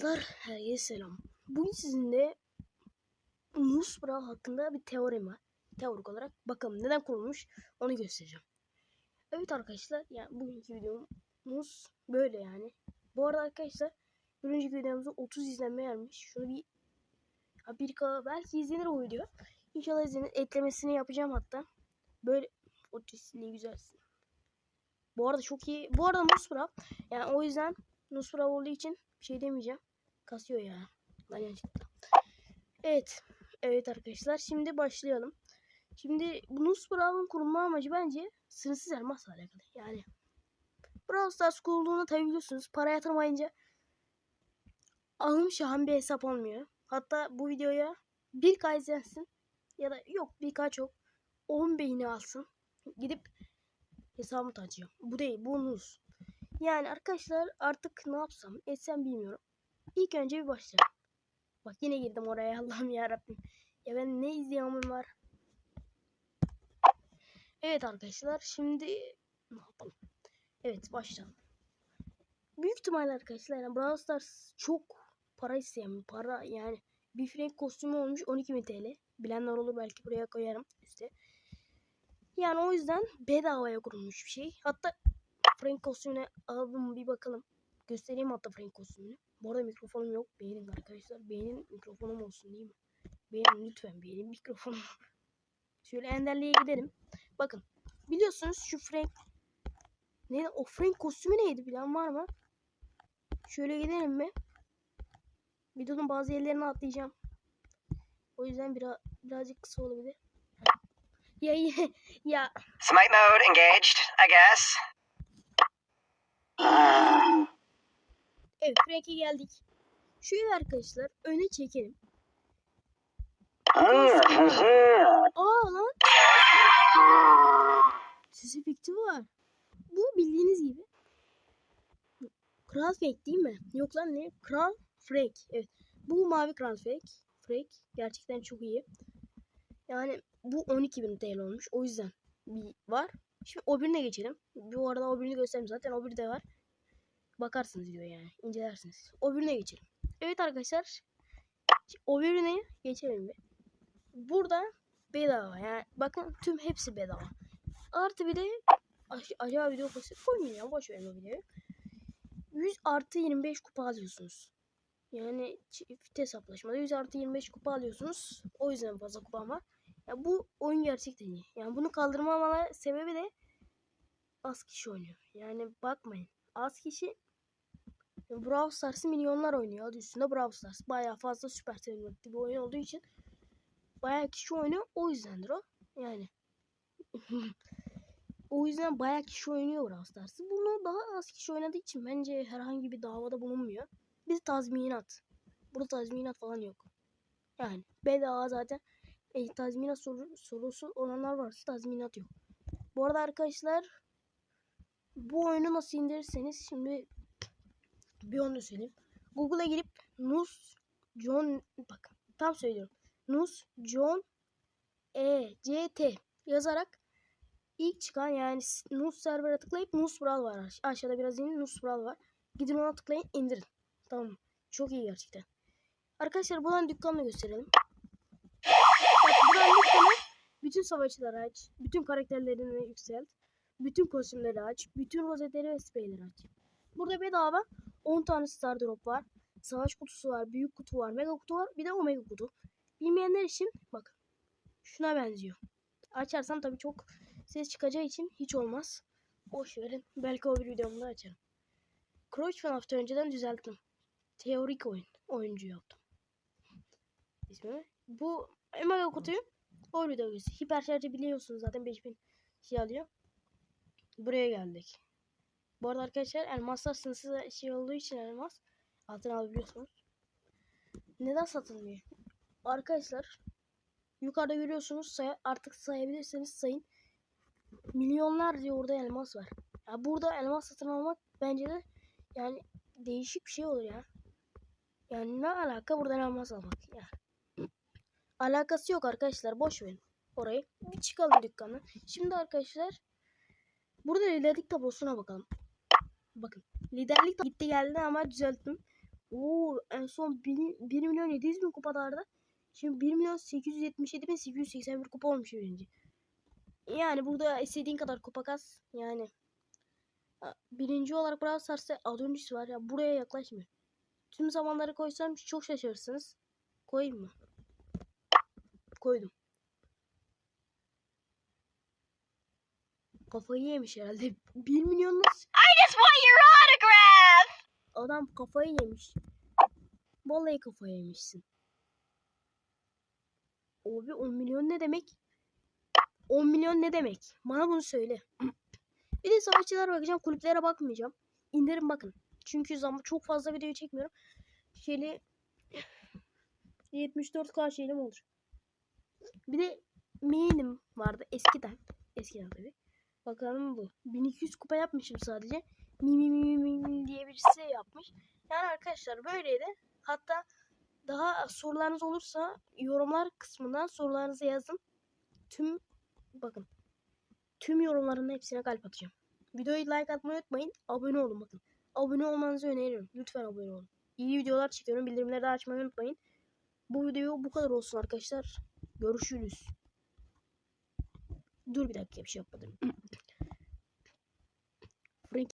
Arkadaşlar herkese selam. Bugün sizinle Nusbra hakkında bir teorem var. Teorik olarak bakalım neden kurulmuş onu göstereceğim. Evet arkadaşlar yani bugünkü videomuz böyle yani. Bu arada arkadaşlar bir önceki videomuzda 30 izlenme gelmiş. Şunu bir ya bir belki izlenir o video. İnşallah izlenir. Eklemesini yapacağım hatta. Böyle o ne güzelsin. Bu arada çok iyi. Bu arada Nusbra yani o yüzden Nusbra olduğu için bir şey demeyeceğim. Kasıyor ya. Lan çıktı. Evet. Evet arkadaşlar şimdi başlayalım. Şimdi bu Nusbra'nın kurulma amacı bence sınırsız elmasla alakalı. Yani Brawl Stars kurulduğunu tabi biliyorsunuz. Para yatırmayınca alım şahan bir hesap olmuyor. Hatta bu videoya bir k izlensin ya da yok birkaç çok 10 beğeni alsın. Gidip hesabımı açacağım. Bu değil bu Nus. Yani arkadaşlar artık ne yapsam etsem bilmiyorum. İlk önce bir başlayalım. Bak yine girdim oraya Allah'ım ya Rabbim. Ya ben ne izleyemem var. Evet arkadaşlar şimdi ne yapalım? Evet başlayalım. Büyük ihtimalle arkadaşlar yani Brawl Stars çok para isteyen para yani bir Frank kostümü olmuş 12.000 TL. Bilenler olur belki buraya koyarım üstte. Yani o yüzden bedavaya kurulmuş bir şey. Hatta Frank kostümüne aldım bir bakalım. Göstereyim hatta Frank kostümünü. Bu arada mikrofonum yok. Beğenin arkadaşlar. Beğenin mikrofonum olsun değil mi? Beğenin lütfen beğenin mikrofonum. Şöyle Enderli'ye gidelim. Bakın. Biliyorsunuz şu Frank ne o Frank kostümü neydi bilen var mı? Şöyle gidelim mi? Videonun bazı yerlerini atlayacağım. O yüzden biraz birazcık kısa olabilir. Ya ya ya. Smite mode engaged, I guess. Evet Frank'e geldik. Şöyle arkadaşlar öne çekelim. Aa lan. Ses efekti var. Bu bildiğiniz gibi. Kral Fake değil mi? Yok lan ne? Kral Frank. Evet. Bu mavi Kral Fake. Frank gerçekten çok iyi. Yani bu 12.000 TL olmuş. O yüzden bir var. Şimdi o birine geçelim. Bu arada o birini göstereyim zaten. O bir de var. Bakarsınız diyor yani. incelersiniz. O birine geçelim. Evet arkadaşlar. O birine geçelim bir. Burada bedava yani. Bakın tüm hepsi bedava. Artı bir de acaba video pozitif koymayacağım. Boş verin o videoyu. 100 artı 25 kupa alıyorsunuz. Yani çift hesaplaşmada 100 artı 25 kupa alıyorsunuz. O yüzden fazla kupam var. Ya bu oyun gerçekten iyi. Yani bunu kaldırmama sebebi de az kişi oynuyor. Yani bakmayın. Az kişi Brawl Stars'ı milyonlar oynuyor. Adı üstünde Brawl Stars. Bayağı fazla süper seviyelikli bir oyun olduğu için bayağı kişi oynuyor. O yüzdendir o. Yani o yüzden bayağı kişi oynuyor Brawl Stars'ı. Bunu daha az kişi oynadığı için bence herhangi bir davada bulunmuyor. Bir tazminat. Burada tazminat falan yok. Yani bedava zaten e, tazminat soru, sorusu olanlar varsa tazminat yok. Bu arada arkadaşlar bu oyunu nasıl indirirseniz şimdi bir onu söyleyeyim. Google'a girip Nus John bakın tam söylüyorum. Nus John E C T yazarak ilk çıkan yani Nus server'a tıklayıp Nus Brawl var. Aşağıda biraz inin Nus Brawl var. Gidin ona tıklayın indirin. Tamam. Çok iyi gerçekten. Arkadaşlar buradan dükkanını gösterelim. Bak buradan dükkanı bütün savaşçıları aç. Bütün karakterlerini yükselt. Bütün kostümleri aç. Bütün rozetleri ve spreyleri aç. Burada bedava 10 tane star drop var. Savaş kutusu var. Büyük kutu var. Mega kutu var. Bir de omega kutu. Bilmeyenler için bak. Şuna benziyor. Açarsam tabii çok ses çıkacağı için hiç olmaz. Boş verin. Belki o bir videomda açarım. Crouch FNAF'ta önceden düzelttim. Teorik oyun. Oyuncu yaptım. İsmi. Bu mega kutuyu o video Hiper biliyorsunuz zaten 5000 şey alıyor. Buraya geldik. Bu arada arkadaşlar elmaslar sınırsız şey olduğu için elmas altın alabiliyorsunuz. Neden satılmıyor? Arkadaşlar yukarıda görüyorsunuz say artık sayabilirseniz sayın. Milyonlarca orada elmas var. Ya burada elmas satın almak bence de yani değişik bir şey olur ya. Yani ne alaka burada elmas almak ya. Alakası yok arkadaşlar boş verin orayı. Bir çıkalım dükkanı. Şimdi arkadaşlar burada liderlik tablosuna bakalım. Bakın liderlik gitti geldi ama düzelttim. Oo en son 1, 1 milyon 700 bin kupadardı. Şimdi 1 milyon 877 bin 881 kupa olmuş birinci. Yani burada istediğin kadar kupa kas. Yani birinci olarak Brawl Stars'ta Adonis var ya buraya yaklaşmıyor. Tüm zamanları koysam çok şaşırırsınız. Koyayım mı? Koydum. Kafayı yemiş herhalde. 1 milyon Kafayı yemiş. Vallahi kafayı yemişsin. Abi 10 milyon ne demek? 10 milyon ne demek? Bana bunu söyle. Bir de savaşçılara bakacağım. Kulüplere bakmayacağım. İndirin bakın. Çünkü zaman çok fazla video çekmiyorum. Şeyli 74k şeylim olur. Bir de main'im vardı eskiden. Eskiden tabii. Bakalım bu. 1200 kupa yapmışım sadece. Mi mi mi mi mi diye birisi yapmış. Yani arkadaşlar böyleydi. Hatta daha sorularınız olursa yorumlar kısmından sorularınızı yazın. Tüm bakın. Tüm yorumların hepsine kalp atacağım. Videoyu like atmayı unutmayın. Abone olun bakın. Abone olmanızı öneririm. Lütfen abone olun. İyi videolar çekiyorum. Bildirimleri de açmayı unutmayın. Bu video bu kadar olsun arkadaşlar. Görüşürüz. Dur bir dakika bir şey yapmadım.